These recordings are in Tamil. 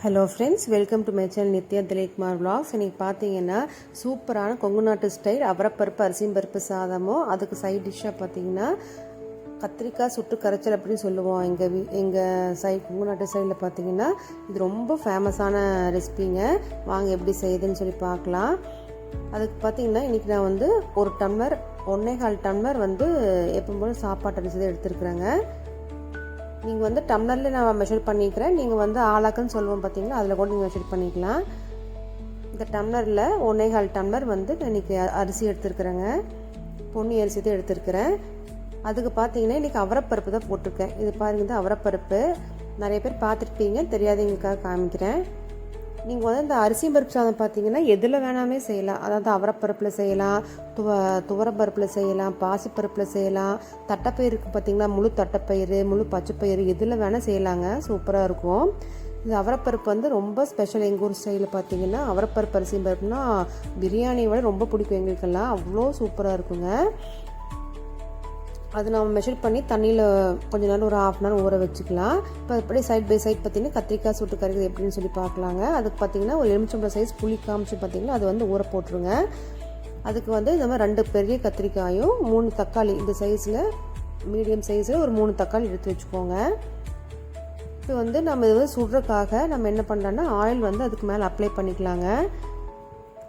Hello friends welcome to my channel Nithya Dilipkumar vlogs. இன்றைக்கி பார்த்தீங்கன்னா சூப்பரான கொங்கு நாட்டு ஸ்டைல் அவரப்பருப்பு அரிசியும் பருப்பு சாதமும் அதுக்கு சைட் டிஷ்ஷாக பார்த்தீங்கன்னா கத்திரிக்காய் சுட்டு கரைச்சல் அப்படின்னு சொல்லுவோம். எங்கள் வீ எங்கள் சைட் கொங்கு நாட்டு சைடில் பார்த்தீங்கன்னா இது ரொம்ப ஃபேமஸான ரெசிபிங்க வாங்க எப்படி செய்யுதுன்னு சொல்லி பார்க்கலாம். அதுக்கு பார்த்தீங்கன்னா இன்றைக்கி நான் வந்து ஒரு டம்ளர் ஒன்றே கால் டம்ளர் வந்து எப்பவும் போல சாப்பாட்டு அரிசி தான் எடுத்துருக்குறேங்க. நீங்கள் வந்து டம்ளரில் நான் மெஷர் பண்ணிக்கிறேன். நீங்கள் வந்து ஆளாக்குன்னு சொல்லுவோம் பார்த்தீங்கன்னா அதில் கூட நீங்கள் மெஷர் பண்ணிக்கலாம். இந்த டம்ளரில் ஒன்றே கால் டம்ளர் வந்து நான் இன்றைக்கி அரிசி எடுத்துருக்குறேங்க. பொன்னி அரிசி தான் எடுத்துருக்கிறேன். அதுக்கு பார்த்தீங்கன்னா இன்றைக்கி அவரப்பருப்பு தான் போட்டிருக்கேன். இது பாருங்க இது அவரப்பருப்பு. நிறைய பேர் பார்த்துருப்பீங்க தெரியாதவங்களுக்காக காமிக்கிறேன். நீங்கள் வந்து இந்த அரிசி பருப்பு சாதம் பார்த்தீங்கன்னா எதில் வேணாமே செய்யலாம். அதாவது அவரப்பருப்பில் செய்யலாம் துவ துவரப்பருப்பில் செய்யலாம் பாசிப்பருப்பில் செய்யலாம். தட்டைப்பயிருக்கு பார்த்தீங்கன்னா முழு தட்டைப்பயிறு முழு பச்சைப்பயிறு எதில் வேணால் செய்யலாங்க. சூப்பராக இருக்கும். இந்த அவரப்பருப்பு வந்து ரொம்ப ஸ்பெஷல் எங்கள் ஊர் ஸ்டைலில் பார்த்தீங்கன்னா அவரப்பருப்பு அரிசி பருப்புனா பிரியாணியை விட ரொம்ப பிடிக்கும் எங்களுக்கெல்லாம். அவ்வளோ சூப்பராக இருக்குங்க. அது நம்ம மெஷர் பண்ணி தண்ணியில் கொஞ்ச நேரம் ஒரு ஆஃப் அன் ஹவர் ஊற வச்சுக்கலாம். இப்போ அப்படியே சைட் பை சைட் பார்த்தீங்கன்னா கத்திரிக்காய் சுட்டு கறிக்கிறது எப்படின்னு சொல்லி பார்க்கலாங்க. அதுக்கு பார்த்தீங்கன்னா ஒரு எலுமிச்சம்பழம் சைஸ் புளி காமிச்சு பார்த்தீங்கன்னா அது வந்து ஊற போட்டுருங்க. அதுக்கு வந்து இந்த மாதிரி ரெண்டு பெரிய கத்திரிக்காயும் மூணு தக்காளி இந்த சைஸில் மீடியம் சைஸில் ஒரு மூணு தக்காளி எடுத்து வச்சுக்கோங்க. இப்போ வந்து நம்ம இது வந்து சுடுறதுக்காக நம்ம என்ன பண்ணலான்னா ஆயில் வந்து அதுக்கு மேலே அப்ளை பண்ணிக்கலாங்க.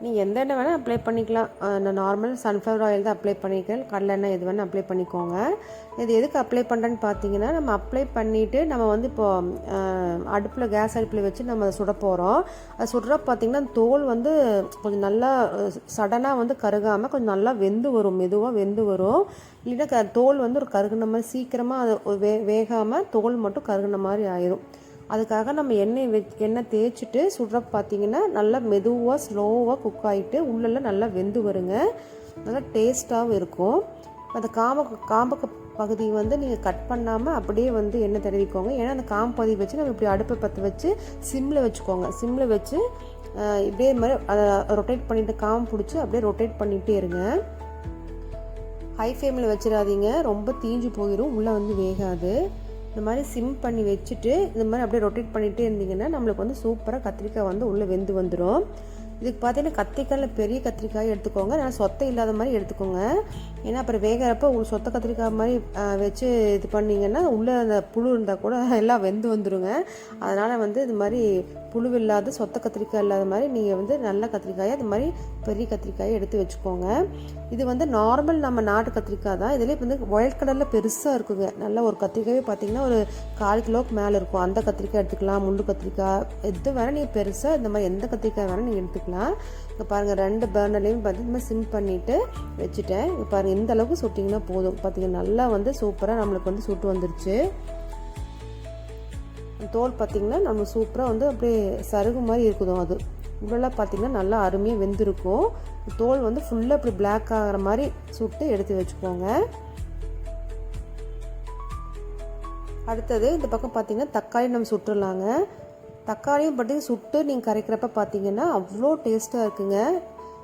நீங்கள் எந்த எண்ணெய் வேணால் அப்ளை பண்ணிக்கலாம். நான் நார்மல் சன்ஃப்ளவர் ஆயில் தான் அப்ளை பண்ணிக்கிறேன். கடலை எண்ணெய் எது வேணால் அப்ளை பண்ணிக்கோங்க. இது எதுக்கு அப்ளை பண்ணுறேன்னு பார்த்தீங்கன்னா நம்ம அப்ளை பண்ணிவிட்டு நம்ம வந்து இப்போ அடுப்பில் கேஸ் அடுப்பில் வச்சு நம்ம அதை சுட போகிறோம் அது சுடுற பார்த்திங்கன்னா தோல் வந்து கொஞ்சம் நல்லா சடனாக வந்து கருகாமல் கொஞ்சம் நல்லா வெந்து வரும். மெதுவாக வெந்து வரும். இல்லைன்னா க தோல் வந்து ஒரு கருகுன மாதிரி சீக்கிரமாக அது வே வேகாமல் தோல் மட்டும் கருகுன மாதிரி ஆயிரும். அதுக்காக நம்ம எண்ணெய் வெ எண்ணெய் தேய்ச்சிட்டு சுடுற பார்த்தீங்கன்னா நல்லா மெதுவாக ஸ்லோவாக குக் ஆகிட்டு உள்ளெல்லாம் நல்லா வெந்து வருங்க. நல்லா டேஸ்ட்டாகவும் இருக்கும். அந்த காம்ப காம்பு பகுதி வந்து நீங்கள் கட் பண்ணாமல் அப்படியே வந்து எண்ணெய் தடவிக்கோங்க. ஏன்னா அந்த காம்பு பகுதி வச்சு நம்ம இப்படி அடுப்பை பற்ற வச்சு சிம்மில் வச்சுக்கோங்க. சிம்மில் வச்சு இப்படியே மாதிரி அதை ரொட்டேட் பண்ணிவிட்டு காம்பு பிடிச்சி அப்படியே ரொட்டேட் பண்ணிகிட்டே இருங்க. ஹை ஃப்ளேமில் வச்சிடாதீங்க. ரொம்ப தீஞ்சு போயிடும் உள்ளே வந்து வேகாது. இந்த மாதிரி சிம் பண்ணி வச்சுட்டு இந்த மாதிரி அப்படியே ரொட்டேட் பண்ணிகிட்டே இருந்தீங்கன்னா நம்மளுக்கு வந்து சூப்பராக கத்திரிக்காய் வந்து உள்ளே வெந்து வந்துடும் இதுக்கு பார்த்தீங்கன்னா கத்திரிக்காயில் பெரிய கத்திரிக்காய் எடுத்துக்கோங்க. ஆனால் சொத்தை இல்லாத மாதிரி எடுத்துக்கோங்க. ஏன்னா அப்புறம் வேகிறப்ப சொத்த கத்திரிக்காய் மாதிரி வச்சு இது பண்ணிங்கன்னா உள்ளே அந்த புழு இருந்தால் கூட எல்லாம் வெந்து வந்துடுங்க அதனால் வந்து இது மாதிரி புழு இல்லாத சொத்த கத்திரிக்காய் இல்லாத மாதிரி நீங்கள் வந்து நல்ல கத்திரிக்காயை அது மாதிரி பெரிய கத்திரிக்காயை எடுத்து வச்சுக்கோங்க. இது வந்து நார்மல் நம்ம நாட்டு கத்திரிக்காய் தான். இதிலே வந்து ஒயிட் கலரில் பெருசாக இருக்குங்க. நல்ல ஒரு கத்திரிக்காயே பார்த்தீங்கன்னா ஒரு கால் கிலோவுக்கு மேலே இருக்கும். அந்த கத்திரிக்காய் எடுத்துக்கலாம் முள்ளு கத்திரிக்காய். எது வேணால் நீங்கள் பெருசாக இந்த மாதிரி எந்த கத்திரிக்காய் வேணால் நீங்கள் எடுத்துக்கலாம். இப்போ பாருங்கள் ரெண்டு பேர்னர்லேயும் பார்த்து இந்த மாதிரி சிம் பண்ணிவிட்டு வச்சுட்டேன். இப்போ பாருங்கள் இந்த அளவுக்கு சுட்டிங்கன்னா போதும். பார்த்தீங்கன்னா நல்லா வந்து சூப்பராக நம்மளுக்கு வந்து சுட்டு வந்துருச்சு. தோல் பார்த்திங்கன்னா நம்ம சூப்பராக வந்து அப்படியே சருகு மாதிரி இருக்குதும் அது. உள்ளெல்லாம் பார்த்திங்கன்னா நல்லா அருமையாக வெந்திருக்கும். தோல் வந்து ஃபுல்லாக இப்படி பிளாக் ஆகிற மாதிரி சுட்டு எடுத்து வச்சுக்கோங்க. அடுத்தது இந்த பக்கம் பார்த்திங்கன்னா தக்காளி நம்ம சுட்டுடலாங்க. தக்காளியும் பற்றி சுட்டு நீங்கள் கரைக்கிறப்ப பார்த்தீங்கன்னா அவ்வளோ டேஸ்ட்டாக இருக்குங்க.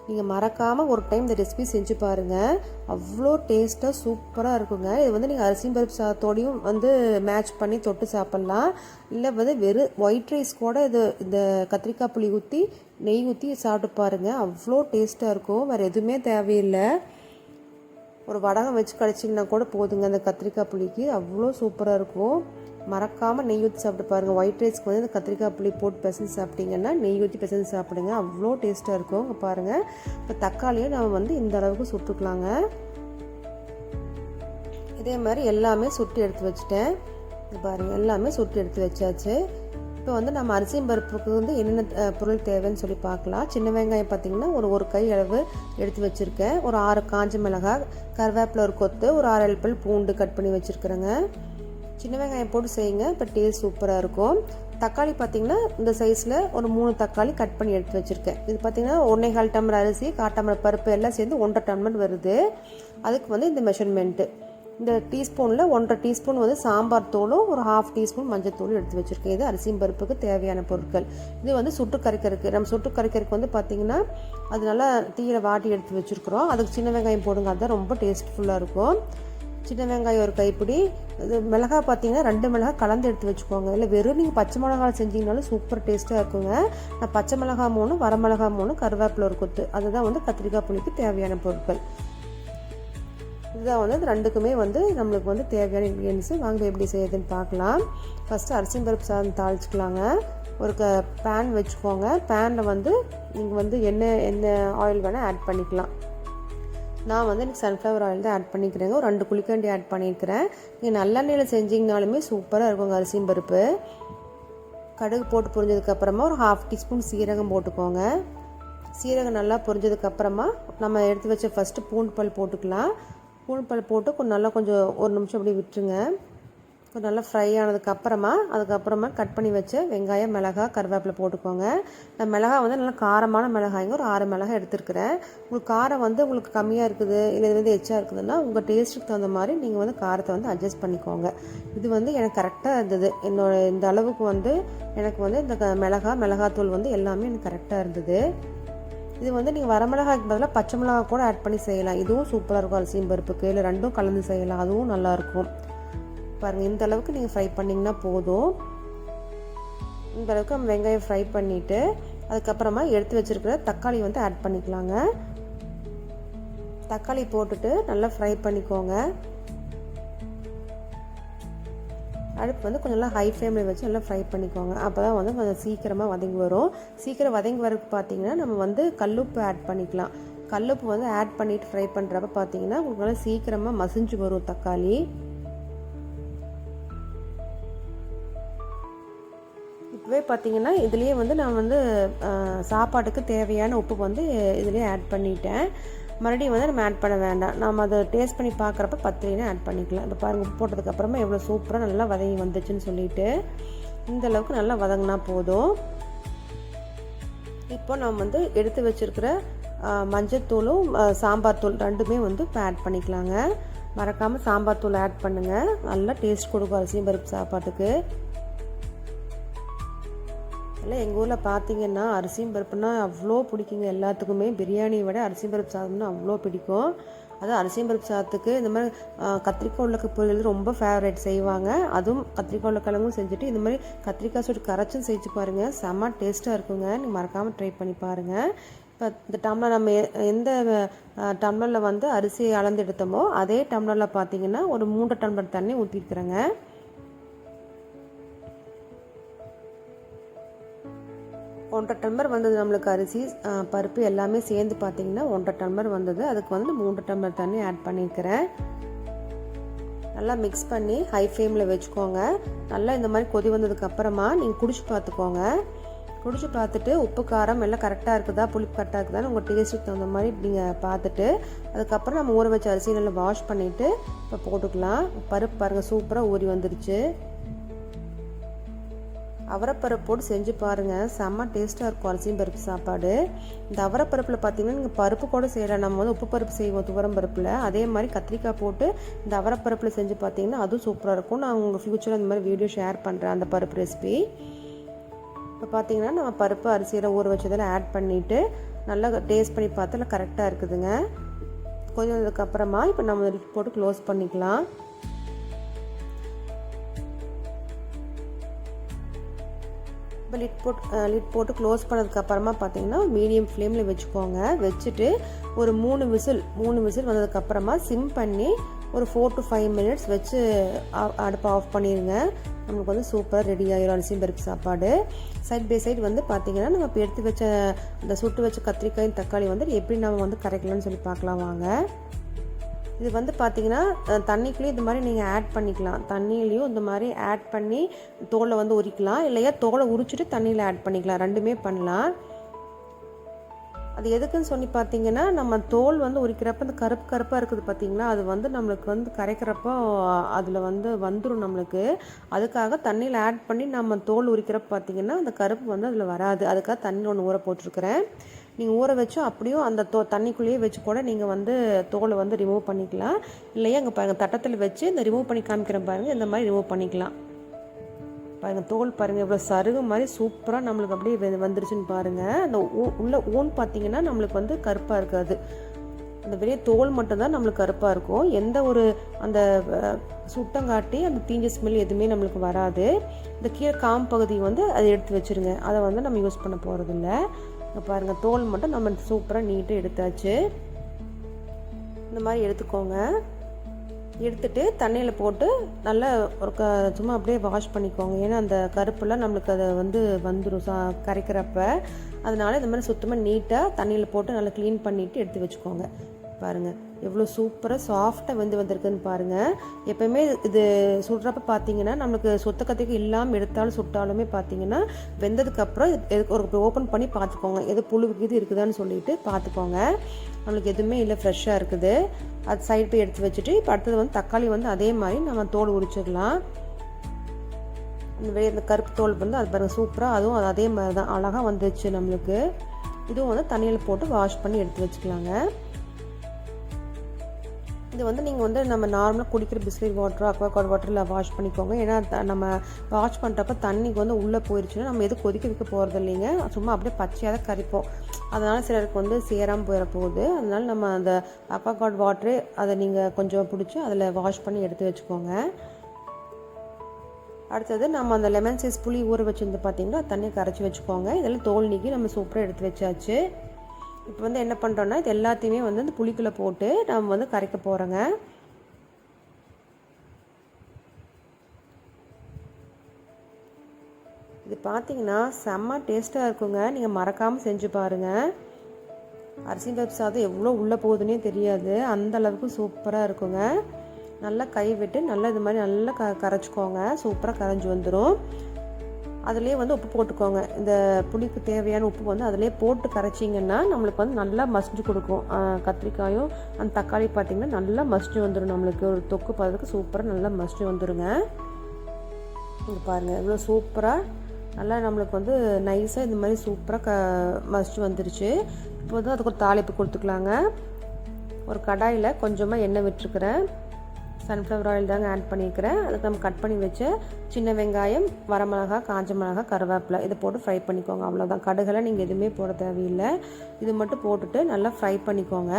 நீங்கள் மறக்காமல் ஒரு டைம் இந்த ரெசிபி செஞ்சு பாருங்கள் அவ்வளோ டேஸ்ட்டாக சூப்பராக இருக்குங்க. இது வந்து நீங்கள் அரிசி பருப்பு சாதத்தோடையும் வந்து மேட்ச் பண்ணி தொட்டு சாப்பிட்லாம். இல்லை வந்து வெறும் ஒயிட் ரைஸ் கூட இது இந்த கத்திரிக்காய் புளி ஊற்றி நெய் ஊற்றி சாப்பிட்டு பாருங்கள் அவ்வளோ டேஸ்ட்டாக இருக்கும். வேறு எதுவுமே தேவையில்லை. ஒரு வடகம் வச்சு கடிச்சிங்கன்னா கூட போதுங்க அந்த கத்திரிக்காய் புளிக்கு. அவ்வளோ சூப்பராக இருக்கும். மறக்காமல் நெய் ஊற்றி சாப்பிட்டு பாருங்கள் ஒயிட் ரைஸ்க்கு வந்து இந்த கத்திரிக்காய் புளி போட்டு பிசைஞ்சு சாப்பிட்டீங்கன்னா நெய் ஊற்றி பிசைஞ்சு சாப்பிடுங்க. அவ்வளோ டேஸ்ட்டாக இருக்கும் பாருங்கள் இப்போ தக்காளியும் நம்ம வந்து இந்த அளவுக்கு சுட்டுக்கலாங்க. இதே மாதிரி எல்லாமே சுட்டு எடுத்து வச்சுட்டேன். பாருங்கள் எல்லாமே சுட்டு எடுத்து வச்சாச்சு. இப்போ வந்து நம்ம அரிசியும் பருப்புக்கு வந்து என்னென்ன பொருள் தேவைன்னு சொல்லி பார்க்கலாம். சின்ன வெங்காயம் பார்த்திங்கன்னா ஒரு ஒரு கை அளவு எடுத்து வச்சுருக்கேன். ஒரு ஆறு காஞ்ச மிளகாய் கருவேப்பிலை ஒரு கொத்து ஒரு ஆறு எழுப்பல் பூண்டு கட் பண்ணி வச்சுருக்குறேங்க. சின்ன வெங்காயம் போட்டு செய்யுங்க. இப்போ டேஸ்ட் சூப்பராக இருக்கும். தக்காளி பார்த்திங்கன்னா இந்த சைஸில் ஒரு மூணு தக்காளி கட் பண்ணி எடுத்து வச்சுருக்கேன். இது பார்த்திங்கன்னா ஒன்றே கால் டம்ளர் அரிசி காட்டம்பர் பருப்பு எல்லாம் சேர்ந்து ஒன்றரை டம்ளர் வருது. அதுக்கு வந்து இந்த மெஷர்மெண்ட்டு இந்த டீஸ்பூனில் ஒன்றரை டீஸ்பூன் வந்து சாம்பார் தூளும் ஒரு ஹாஃப் டீஸ்பூன் மஞ்சள் தூளும் எடுத்து வச்சுருக்கேன். இது அரிசியும் பருப்புக்கு தேவையான பொருட்கள். இது வந்து சுட்டு கரைக்கிறதுக்கு நம்ம சுட்டு கரைக்கிறதுக்கு வந்து பார்த்திங்கன்னா அது நல்லா தீயில வாட்டி எடுத்து வச்சுருக்குறோம். அதுக்கு சின்ன வெங்காயம் போடுங்க. அதுதான் ரொம்ப டேஸ்ட்ஃபுல்லாக இருக்கும். சின்ன வெங்காயம் ஒரு கைப்பிடி இது மிளகா பார்த்தீங்கன்னா ரெண்டு மிளகா கலந்து எடுத்து வச்சுக்கோங்க. இல்லை வெறும் நீங்கள் பச்சை மிளகா செஞ்சீங்கனாலும் சூப்பர் டேஸ்ட்டாக இருக்குங்க. நான் பச்சை மிளகா மூணு வரமிளகா மூணு கருவேப்பிலை ஒரு கொத்து. அதுதான் வந்து கத்திரிக்காய் புளிக்கு தேவையான பொருட்கள். இதுதான் வந்து இது ரெண்டுக்குமே வந்து நம்மளுக்கு வந்து தேவையான இன்க்ரீடியன்ஸு வாங்க எப்படி செய்யுதுன்னு பார்க்கலாம். ஃபஸ்ட்டு அரிசி பருப்பு சாதம் தாளிச்சிக்கலாங்க. ஒரு க பேன் வச்சுக்கோங்க. பேனில் வந்து நீங்கள் வந்து என்ன என்ன ஆயில் வேணால் ஆட் பண்ணிக்கலாம். நான் வந்து எனக்கு சன்ஃப்ளவர் ஆயில் தான் ஆட் பண்ணிக்கிறேங்க. ஒரு ரெண்டு குளிக்கண்டி ஆட் பண்ணியிருக்கிறேன். நீங்கள் நல்லெண்ணெயில் செஞ்சிங்கனாலுமே சூப்பராக இருக்குங்க அரிசியும் பருப்பு. கடுகு போட்டு பொரிஞ்சதுக்கப்புறமா ஒரு ஹாஃப் டீஸ்பூன் சீரகம் போட்டுக்கோங்க. சீரகம் நல்லா பொரிஞ்சதுக்கப்புறமா நம்ம எடுத்து வச்ச ஃபஸ்ட்டு பூண்டு பல் போட்டுக்கலாம். பூண்டு பல் போட்டு கொஞ்சம் நல்லா கொஞ்சம் ஒரு நிமிஷம் அப்படியே விட்டுருங்க. நல்லா ஃப்ரை ஆனதுக்கப்புறமா அதுக்கப்புறமா கட் பண்ணி வச்ச வெங்காயம் மிளகா கருவேப்பிலை போட்டுக்கோங்க. நான் மிளகா வந்து நல்லா காரமான மிளகாய்ங்க. ஒரு ஆறு மிளகாய் எடுத்துருக்கிறேன். உங்களுக்கு காரம் வந்து உங்களுக்கு கம்மியாக இருக்குது இல்லை இது வந்து எச்சா இருக்குதுன்னா உங்கள் டேஸ்ட்டுக்கு தகுந்த மாதிரி நீங்கள் வந்து காரத்தை வந்து அட்ஜஸ்ட் பண்ணிக்கோங்க. இது வந்து எனக்கு கரெக்டாக இருந்தது. என்னோட இந்த அளவுக்கு வந்து எனக்கு வந்து இந்த க- மிளகா மிளகாத்தூள் வந்து எல்லாமே எனக்கு கரெக்டாக இருந்தது. இது வந்து நீங்கள் வரமிளகாய்க்கு பதிலாக பச்சை மிளகாய் கூட ஆட் பண்ணி செய்யலாம். இதுவும் சூப்பராக இருக்கும். அரிசியும் பருப்புக்கு. இல்லை ரெண்டும் கலந்து செய்யலாம். அதுவும் நல்லாயிருக்கும் பாருங்கள் இந்த அளவுக்கு நீங்கள் ஃப்ரை பண்ணிங்கன்னா போதும். இந்த அளவுக்கு நம்ம வெங்காயம் ஃப்ரை பண்ணிவிட்டு அதுக்கப்புறமா எடுத்து வச்சிருக்கிற தக்காளி வந்து ஆட் பண்ணிக்கலாங்க. தக்காளி போட்டுட்டு நல்லா ஃப்ரை பண்ணிக்கோங்க. அடுப்பு வந்து கொஞ்சம் நல்லா ஹை ஃப்ளேமில் வச்சு நல்லா ஃப்ரை பண்ணிக்கோங்க. அப்போ தான் வந்து கொஞ்சம் சீக்கிரமாக வதங்கி வரும். சீக்கிரம் வதங்கி வரக்கு பார்த்தீங்கன்னா நம்ம வந்து கல்லுப்பு ஆட் பண்ணிக்கலாம். கல்லுப்பு வந்து ஆட் பண்ணிவிட்டு ஃப்ரை பண்ணுறப்ப பார்த்தீங்கன்னா உங்களுக்கு நல்லா சீக்கிரமாக மசிஞ்சு வரும் தக்காளி. இப்போவே பார்த்தீங்கன்னா இதுலேயே வந்து நான் வந்து சாப்பாட்டுக்கு தேவையான உப்பு வந்து இதுலேயே ஆட் பண்ணிட்டேன். மறுபடியும் வந்து நம்ம ஆட் பண்ண வேண்டாம். நம்ம அதை டேஸ்ட் பண்ணி பார்க்குறப்ப பத்திரினா ஆட் பண்ணிக்கலாம். இப்போ பாருங்கள் உப்பு போட்டதுக்கப்புறமா எவ்வளோ சூப்பராக நல்லா வதங்கி வந்துச்சுன்னு சொல்லிட்டு இந்த அளவுக்கு நல்லா வதங்கினா போதும். இப்போ நம்ம வந்து எடுத்து வச்சுருக்கிற மஞ்சத்தூளும் சாம்பார் தூள் ரெண்டுமே வந்து இப்போ ஆட் பண்ணிக்கலாங்க. மறக்காமல் சாம்பார் தூள் ஆட் பண்ணுங்கள் நல்லா டேஸ்ட் கொடுக்கும் அரிசியும் பருப்பு சாப்பாட்டுக்கு. இல்லை எங்கள் ஊரில் பார்த்தீங்கன்னா அரிசியும் பருப்புனா அவ்வளோ பிடிக்குங்க. எல்லாத்துக்குமே பிரியாணியை விட அரிசியும் பருப்பு சாதம்னா அவ்வளோ பிடிக்கும். அதுவும் அரிசியும் பருப்பு சாதத்துக்கு இந்த மாதிரி கத்திரிக்காய் உள்ள பொரியல் ரொம்ப ஃபேவரேட் செய்வாங்க. அதுவும் கத்திரிக்காய் உள்ள கிழங்கும் செஞ்சுட்டு இந்த மாதிரி கத்திரிக்காய் சுட்டு கரைச்சும் செஞ்சு பாருங்கள் செம்ம டேஸ்ட்டாக இருக்குங்க. நீங்கள் மறக்காமல் ட்ரை பண்ணி பாருங்கள் இப்போ இந்த டம்ளர் நம்ம எந்த டம்ளரில் வந்து அரிசி அளந்து எடுத்தோமோ அதே டம்ளரில் பார்த்தீங்கன்னா ஒரு மூன்று டம்ளர் தண்ணி ஊற்றிருக்கிறேங்க ஒன்றரை டம்ளர் வந்தது நம்மளுக்கு அரிசி பருப்பு எல்லாமே சேர்ந்து பார்த்தீங்கன்னா ஒன்றரை டம்ளர் வந்தது. அதுக்கு வந்து மூன்று டம்ளர் தண்ணி ஆட் பண்ணியிருக்கிறேன் நல்லா மிக்ஸ் பண்ணி ஹை ஃப்ளேமில் வச்சுக்கோங்க. நல்லா இந்த மாதிரி கொதி வந்ததுக்கு அப்புறமா நீங்கள் குடிச்சு பார்த்துக்கோங்க குடிச்சு பார்த்துட்டு உப்பு காரம் எல்லாம் கரெக்டாக இருக்குதா புளிப்பு கரெக்டாக இருக்குதான்னு உங்கள் டேஸ்ட்டுக்கு தகுந்த மாதிரி நீங்கள் பார்த்துட்டு அதுக்கப்புறம் நம்ம ஊற வச்ச அரிசி நல்லா வாஷ் பண்ணிவிட்டு இப்போ போட்டுக்கலாம். பருப்பு பாருங்கள் சூப்பராக ஊறி வந்துருச்சு. அவரைப்பருப்பு போட்டு செஞ்சு பாருங்கள் செம்ம டேஸ்ட்டாக இருக்கும் அரிசியும் பருப்பு சாப்பாடு. இந்த அவரைப்பருப்பில் பார்த்தீங்கன்னா நீங்கள் பருப்பு கூட செய்யலாம். நம்ம வந்து உப்பு பருப்பு செய்வோம் துவரம் பருப்பில். அதே மாதிரி கத்திரிக்காய் போட்டு இந்த அவரைப்பருப்பில் செஞ்சு பார்த்தீங்கன்னா அதுவும் சூப்பராக இருக்கும். நான் உங்கள் ஃப்யூச்சரில் அந்த மாதிரி வீடியோ ஷேர் பண்ணுறேன் அந்த பருப்பு ரெசிபி இப்போ பார்த்தீங்கன்னா நம்ம பருப்பு அரிசியில் ஊற வச்சதில் ஆட் பண்ணிவிட்டு நல்லா டேஸ்ட் பண்ணி பார்த்தால கரெக்டாக இருக்குதுங்க. கொஞ்சம் அதுக்கப்புறமா இப்போ நம்ம போட்டு க்ளோஸ் பண்ணிக்கலாம். இப்போ லிட் போட்டு லிட் போட்டு க்ளோஸ் பண்ணதுக்கப்புறமா பார்த்தீங்கன்னா மீடியம் ஃப்ளேமில் வச்சுக்கோங்க. வச்சுட்டு ஒரு மூணு விசில் மூணு விசில் வந்ததுக்கப்புறமா சிம் பண்ணி ஒரு ஃபோர் டு ஃபைவ் மினிட்ஸ் வச்சு ஆ- அடுப்பை ஆஃப் பண்ணிடுங்க நமக்கு வந்து சூப்பராக ரெடி ஆகிடும் அரிசியும் பருப்பு சாப்பாடு. சைட் பை சைடு வந்து பார்த்தீங்கன்னா நம்ம இப்போ எடுத்து வச்ச இந்த சுட்டு வச்ச கத்திரிக்காயும் தக்காளி வந்து எப்படி நம்ம வந்து கரைக்கலாம்னு சொல்லி பார்க்கலாம். வாங்க. இது வந்து பார்த்தீங்கன்னா தண்ணிக்குள்ளேயும் இந்த மாதிரி நீங்கள் ஆட் பண்ணிக்கலாம். தண்ணியிலையும் இந்த மாதிரி ஆட் பண்ணி தோலை வந்து உரிக்கலாம். இல்லையா தோலை உரிச்சிட்டு தண்ணியில் ஆட் பண்ணிக்கலாம். ரெண்டுமே பண்ணலாம். அது எதுக்குன்னு சொல்லி பார்த்தீங்கன்னா நம்ம தோல் வந்து உரிக்கிறப்ப இந்த கருப்பு கருப்பாக இருக்குது பார்த்தீங்களா அது வந்து நம்மளுக்கு வந்து கரைக்கிறப்போ அதில் வந்து வந்துடும் நம்மளுக்கு. அதுக்காக தண்ணியில் ஆட் பண்ணி நம்ம தோல் உரிக்கிறப்ப பார்த்தீங்கன்னா அந்த கருப்பு வந்து அதில் வராது. அதுக்காக தண்ணி ஒன்று ஊற போட்டிருக்கிறேன். நீங்கள் ஊற வச்சு அப்படியும் அந்த தோ தண்ணிக்குள்ளேயே வச்சு கூட நீங்கள் வந்து தோலை வந்து ரிமூவ் பண்ணிக்கலாம். இல்லையா அங்கே பாருங்கள் தட்டத்தில் வச்சு இந்த ரிமூவ் பண்ணி காமிக்கிறேன் பாருங்கள் இந்த மாதிரி ரிமூவ் பண்ணிக்கலாம். பாருங்கள் தோல் பாருங்கள் இவ்வளோ சருகு மாதிரி சூப்பராக நம்மளுக்கு அப்படியே வெ- வந்துருச்சுன்னு பாருங்கள் அந்த ஊ- உள்ள ஊன் பார்த்தீங்கன்னா நம்மளுக்கு வந்து கருப்பாக இருக்காது. அந்த வெளியே தோல் மட்டும்தான் நம்மளுக்கு கருப்பாக இருக்கும். எந்த ஒரு அந்த சுட்டங்காட்டி அந்த தீஞ்ச ஸ்மெல் எதுவுமே நம்மளுக்கு வராது. இந்த கீழே காம் பகுதி வந்து அதை எடுத்து வச்சுருங்க. அதை வந்து நம்ம யூஸ் பண்ண போகிறதில்ல இங்கே பாருங்கள் தோல் மட்டும் நம்ம சூப்பராக நீட்டாக எடுத்தாச்சு. இந்த மாதிரி எடுத்துக்கோங்க. எடுத்துட்டு தண்ணியில் போட்டு நல்லா ஒரு க சும்மா அப்படியே வாஷ் பண்ணிக்கோங்க. ஏன்னா அந்த கருப்பெல்லாம் நம்மளுக்கு அதை வந்து வந்துடும் சா கரைக்கிறப்ப. அதனால் இந்த மாதிரி சுத்தமாக நீட்டாக தண்ணியில் போட்டு நல்லா க்ளீன் பண்ணிவிட்டு எடுத்து வச்சுக்கோங்க. பாருங்கள் எவ்வளோ சூப்பராக சாஃப்டாக வெந்து வந்திருக்குன்னு பாருங்கள் எப்போயுமே இது சுடுறப்ப பார்த்தீங்கன்னா நம்மளுக்கு சொத்த கத்திக்கு இல்லாமல் எடுத்தாலும் சுட்டாலுமே பார்த்தீங்கன்னா வெந்ததுக்கப்புறம் ஒரு ஓப்பன் பண்ணி பார்த்துக்கோங்க எது புழு இது இருக்குதான்னு சொல்லிட்டு பார்த்துக்கோங்க நம்மளுக்கு எதுவுமே இல்லை ஃப்ரெஷ்ஷாக இருக்குது. அது சைடு போய் எடுத்து வச்சுட்டு இப்போ அடுத்தது வந்து தக்காளி வந்து அதே மாதிரி நம்ம தோல் உரிச்சிடலாம் இந்த வெளியே இந்த கருப்பு தோல் வந்து அது பாருங்கள் சூப்பராக அதுவும் அது அதே மாதிரி தான் அழகாக வந்துச்சு நம்மளுக்கு. இதுவும் வந்து தண்ணியில் போட்டு வாஷ் பண்ணி எடுத்து வச்சுக்கலாங்க. இது வந்து நீங்கள் வந்து நம்ம நார்மலாக குடிக்கிற பிஸ்லரி வாட்டரோ அக்வாகார்ட் வாட்டரில் வாஷ் பண்ணிக்கோங்க. ஏன்னா நம்ம வாஷ் பண்ணுறப்ப தண்ணிக்கு வந்து உள்ளே போயிடுச்சுன்னா நம்ம எதுவும் கொதிக்க வைக்க போகிறது இல்லைங்க. சும்மா அப்படியே பச்சையாக தான் கரிப்போம். அதனால் சிலருக்கு வந்து சேராமல் போயிட போகுது. அதனால் நம்ம அந்த அக்வாகார்ட் வாட்டரு அதை நீங்கள் கொஞ்சம் பிடிச்சி அதில் வாஷ் பண்ணி எடுத்து வச்சுக்கோங்க. அடுத்தது நம்ம அந்த லெமன் சைஸ் புளி ஊற வச்சுருந்து பார்த்தீங்கன்னா தண்ணியை கரைச்சி வச்சுக்கோங்க. இதெல்லாம் தோல் நீக்கி நம்ம சூப்பராக எடுத்து வச்சாச்சு. இப்போ வந்து என்ன பண்ணுறோன்னா இது எல்லாத்தையுமே வந்து இந்த புளிக்குள்ளே போட்டு நம்ம வந்து கரைக்க போகிறோங்க இது பார்த்தீங்கன்னா செம்ம டேஸ்ட்டாக இருக்குங்க. நீங்கள் மறக்காமல் செஞ்சு பாருங்கள் அரிசி பருப்பு சாதம் எவ்வளோ உள்ளே போகுதுன்னே தெரியாது. அந்த அளவுக்கு சூப்பராக இருக்குங்க. நல்லா கை விட்டு நல்லா இது மாதிரி நல்லா க கரைச்சிக்கோங்க. சூப்பராக கரைஞ்சி வந்துடும் அதுலேயே வந்து உப்பு போட்டுக்கோங்க. இந்த புளிக்கு தேவையான உப்பு வந்து அதிலே போட்டு கரைச்சிங்கன்னா நம்மளுக்கு வந்து நல்லா மசிஞ்சு கொடுக்கும். கத்திரிக்காயும் அந்த தக்காளி பார்த்திங்கன்னா நல்லா மசிஞ்சு வந்துடும் நம்மளுக்கு. ஒரு தொக்கு பதத்துக்கு சூப்பராக நல்லா மசிஞ்சு வந்துடுங்க இங்கே பாருங்கள் இவ்வளோ சூப்பராக நல்லா நம்மளுக்கு வந்து நைஸாக இந்த மாதிரி சூப்பராக க மசிச்சு வந்துருச்சு. இப்போ வந்து அதுக்கு ஒரு தாளிப்பு கொடுத்துக்கலாங்க. ஒரு கடாயில் கொஞ்சமாக எண்ணெய் விட்டுருக்குறேன். சன்ஃப்ளவர் ஆயில் தாங்க ஆட் பண்ணியிருக்கிறேன் அதுக்கு நம்ம கட் பண்ணி வச்ச சின்ன வெங்காயம் வரமிளகா காஞ்ச மிளகா கருவேப்பிலை இதை போட்டு ஃப்ரை பண்ணிக்கோங்க. அவ்வளோதான் கடுகெல்லாம் நீங்கள் எதுவுமே போட தேவையில்லை. இது மட்டும் போட்டுட்டு நல்லா ஃப்ரை பண்ணிக்கோங்க.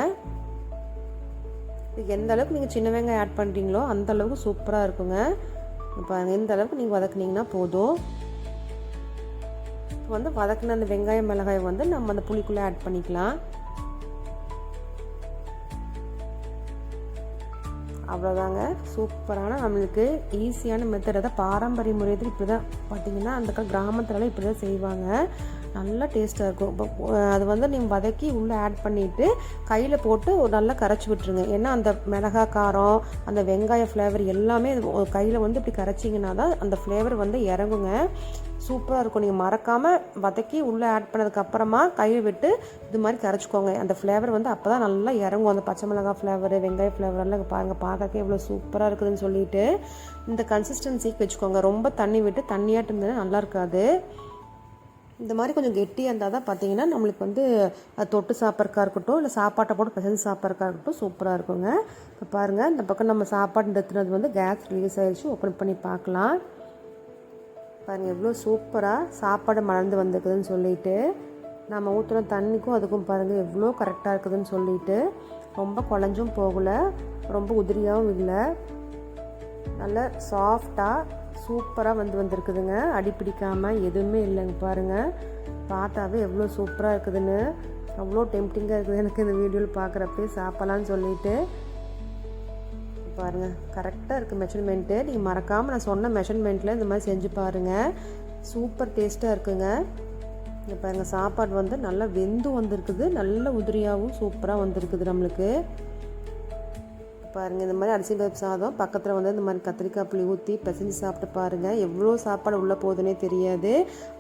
இது எந்த அளவுக்கு நீங்கள் சின்ன வெங்காயம் ஆட் பண்ணுறீங்களோ அந்த அளவுக்கு சூப்பராக இருக்குங்க. இப்போ எந்த அளவுக்கு நீங்கள் வதக்குனீங்கன்னா போதும். இப்போ வந்து வதக்குன அந்த வெங்காயம் மிளகாய் வந்து நம்ம அந்த புளிக்குள்ளே ஆட் பண்ணிக்கலாம். அவ்வளோதாங்க சூப்பரான நம்மளுக்கு ஈஸியான மெத்தட் அதான் பாரம்பரிய முறையத்தில் இப்படி தான் பார்த்தீங்கன்னா அந்த கிராமத்துலலாம் இப்படி தான் செய்வாங்க. நல்லா டேஸ்ட்டாக இருக்கும். இப்போ அது வந்து நீங்கள் வதக்கி உள்ளே ஆட் பண்ணிவிட்டு கையில் போட்டு ஒரு நல்லா கரைச்சி விட்டுருங்க. ஏன்னா அந்த மிளகா காரம் அந்த வெங்காய ஃப்ளேவர் எல்லாமே கையில் வந்து இப்படி கரைச்சிங்கன்னா தான் அந்த ஃப்ளேவர் வந்து இறங்குங்க. சூப்பராக இருக்கும். நீங்கள் மறக்காமல் வதக்கி உள்ளே ஆட் பண்ணதுக்கப்புறமா கையை விட்டு இது மாதிரி கரைச்சிக்கோங்க. அந்த ஃப்ளேவர் வந்து அப்போ தான் நல்லா இறங்கும். அந்த பச்சை மிளகாய் ஃப்ளேவர் வெங்காய ஃப்ளேவர் எல்லாம் பார்க்கறக்கே எவ்வளோ சூப்பராக இருக்குதுன்னு சொல்லிட்டு இந்த கன்சிஸ்டன்சிக்கு வச்சுக்கோங்க. ரொம்ப தண்ணி விட்டு தண்ணியாட்டு இருந்ததுன்னா நல்லா இருக்காது. இந்த மாதிரி கொஞ்சம் கெட்டியாக இருந்தால் தான் பார்த்தீங்கன்னா நம்மளுக்கு வந்து தொட்டு சாப்பிட்றக்கா இருக்கட்டும் இல்லை சாப்பாட்டை போட்டு பிசைஞ்சு சாப்பிட்றக்கா இருக்கட்டும் சூப்பராக இருக்குங்க. இப்போ பாருங்கள் இந்த பக்கம் நம்ம சாப்பாடு நிறுத்துனது வந்து கேஸ் ரிலீஸ் ஆகிடுச்சு ஓப்பன் பண்ணி பார்க்கலாம். பாருங்கள் எவ்வளோ சூப்பராக சாப்பாடு மலர்ந்து வந்திருக்குதுன்னு சொல்லிட்டு நம்ம ஊற்றுன தண்ணிக்கும் அதுக்கும் பாருங்கள் எவ்வளோ கரெக்டாக இருக்குதுன்னு சொல்லிட்டு ரொம்ப குழஞ்சும் போகலை ரொம்ப உதிரியாகவும் இல்லை. நல்ல சாஃப்டாக சூப்பராக வந்து வந்திருக்குதுங்க. அடி பிடிக்காமல் எதுவுமே இல்லைங்க பாருங்கள் பார்த்தாவே எவ்வளோ சூப்பராக இருக்குதுன்னு. அவ்வளோ டெம்டிங்காக இருக்குது எனக்கு இந்த வீடியோவில் பார்க்குறப்பே சாப்பிட்லான்னு சொல்லிட்டு பாருங்கள் கரெக்டாக இருக்குது மெஷர்மெண்ட்டு நீங்கள் மறக்காமல் நான் சொன்ன மெஷர்மெண்ட்டில் இந்த மாதிரி செஞ்சு பாருங்கள் சூப்பர் டேஸ்ட்டாக இருக்குங்க. இங்கே பாருங்கள் சாப்பாடு வந்து நல்லா வெந்து வந்திருக்குது. நல்ல உதிரியாகவும் சூப்பராக வந்திருக்குது நம்மளுக்கு. பாருங்கள் இந்த மாதிரி அரிசி பருப்பு சாதம் பக்கத்தில் வந்து இந்த மாதிரி கத்திரிக்காய் புளி ஊற்றி பிசைஞ்சு சாப்பிட்டு பாருங்கள் எவ்வளோ சாப்பாடு உள்ளே போகுதுன்னே தெரியாது.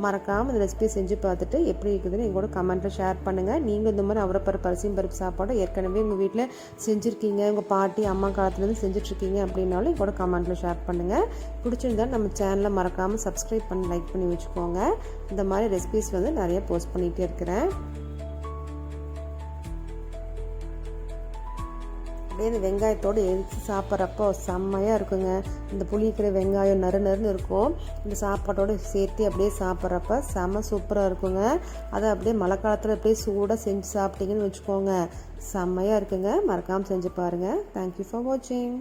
மறக்காமல் இந்த ரெசிபி செஞ்சு பார்த்துட்டு எப்படி இருக்குதுன்னு எங்களோட கமெண்ட்டில் ஷேர் பண்ணுங்கள் நீங்களும் இந்த மாதிரி அவரப்பருப்பு அரிசியும் பருப்பு சாப்பாடு ஏற்கனவே உங்கள் வீட்டில் செஞ்சுருக்கீங்க. உங்கள் பாட்டி அம்மா காலத்துலேருந்து செஞ்சுட்ருக்கீங்க அப்படின்னாலும் எங்களோட கமெண்ட்டில் ஷேர் பண்ணுங்கள் பிடிச்சிருந்தா நம்ம சேனலை மறக்காமல் சப்ஸ்கிரைப் பண்ணி லைக் பண்ணி வச்சுக்கோங்க. இந்த மாதிரி ரெசிபிஸ் வந்து நிறைய போஸ்ட் பண்ணிகிட்டே இருக்கிறேன். அப்படியே இந்த வெங்காயத்தோடு எரித்து சாப்பிட்றப்போ செம்மையாக இருக்குங்க. இந்த புளிக்கிற வெங்காயம் நறு நறுன்னு இருக்கும். இந்த சாப்பாட்டோடு சேர்த்து அப்படியே சாப்பிட்றப்ப செம சூப்பராக இருக்குங்க. அதை அப்படியே மழை காலத்தில் அப்படியே சூடாக செஞ்சு சாப்பிட்டீங்கன்னு வச்சுக்கோங்க. செம்மையாக இருக்குங்க. மறக்காமல் செஞ்சு பாருங்கள் தேங்க்யூ ஃபார் வாட்சிங்